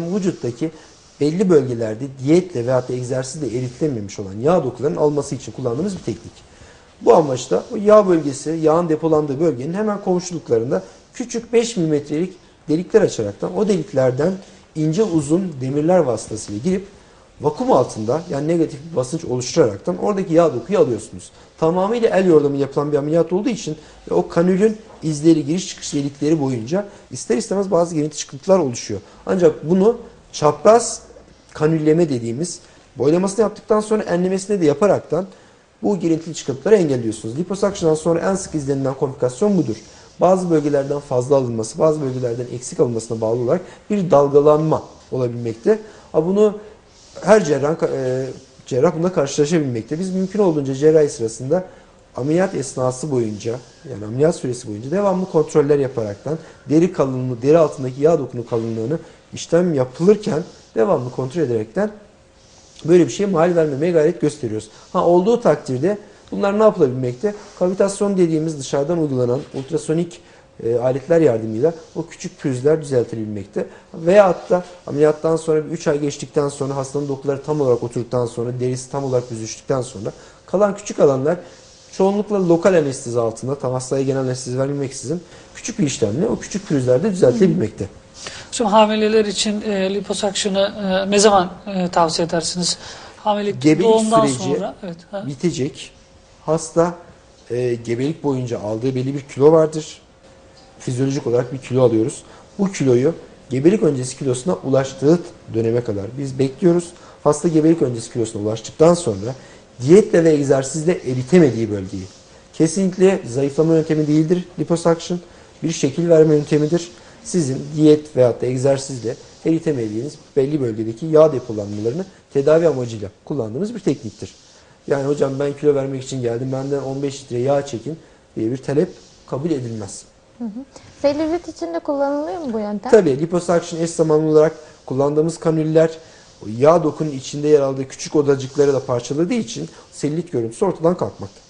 vücuttaki belli bölgelerde diyetle veya da egzersizle eritlememiş olan yağ dokularının alması için kullandığımız bir teknik. Bu amaçla o yağ bölgesi, yağın depolandığı bölgenin hemen komşuluklarında küçük 5 milimetrelik delikler açaraktan o deliklerden ince uzun demirler vasıtasıyla girip vakum altında yani negatif bir basınç oluşturaraktan oradaki yağ dokuyu alıyorsunuz. Tamamıyla el yordamı yapılan bir ameliyat olduğu için ve o kanülün izleri, giriş çıkış delikleri boyunca ister istemez bazı girinti çıkıntılar oluşuyor. Ancak bunu çapraz kanülleme dediğimiz boylamasını yaptıktan sonra enlemesini de yaparaktan bu girintili çıkıntıları engelliyorsunuz. Liposakşından sonra en sık izlenilen komplikasyon budur. Bazı bölgelerden fazla alınması, bazı bölgelerden eksik alınmasına bağlı olarak bir dalgalanma olabilmekte. Ha bunu her cerrah, e, cerrah bunda karşılaşabilmekte. Biz mümkün olduğunca cerrahi sırasında ameliyat esnası boyunca yani ameliyat süresi boyunca devamlı kontroller yaparaktan deri kalınlığı, deri altındaki yağ dokunu kalınlığını işlem yapılırken devamlı kontrol ederekten böyle bir şeye mal vermemeye gayret gösteriyoruz. Ha olduğu takdirde bunlar ne yapılabilmekte? Kavitasyon dediğimiz dışarıdan uygulanan ultrasonik e, aletler yardımıyla o küçük pürüzler düzeltilebilmekte. Veyahut da ameliyattan sonra 3 ay geçtikten sonra hastanın dokuları tam olarak oturduktan sonra derisi tam olarak büzüştükten sonra kalan küçük alanlar çoğunlukla lokal anestezi altında tam hastaya genel anestezi verilmeksizin küçük bir işlemle o küçük pürüzlerde düzeltilebilmekte. Şimdi hamileler için e, liposuction'ı e, ne zaman e, tavsiye edersiniz? Hamilelik Gebelik doğumdan süreci sonra. Evet. ha. bitecek. Hasta e, gebelik boyunca aldığı belli bir kilo vardır. Fizyolojik olarak bir kilo alıyoruz. Bu kiloyu gebelik öncesi kilosuna ulaştığı döneme kadar biz bekliyoruz. Hasta gebelik öncesi kilosuna ulaştıktan sonra diyetle ve egzersizle eritemediği bölgeyi kesinlikle zayıflama yöntemi değildir liposuction. Bir şekil verme yöntemidir. Sizin diyet veyahut da egzersizle eritemediğiniz belli bölgedeki yağ depolanmalarını tedavi amacıyla kullandığımız bir tekniktir. Yani hocam ben kilo vermek için geldim benden 15 litre yağ çekin diye bir talep kabul edilmez. Selülit için de kullanılıyor mu bu yöntem? Tabii liposuction eş zamanlı olarak kullandığımız kanüller yağ dokunun içinde yer aldığı küçük odacıkları da parçaladığı için selülit görüntüsü ortadan kalkmakta.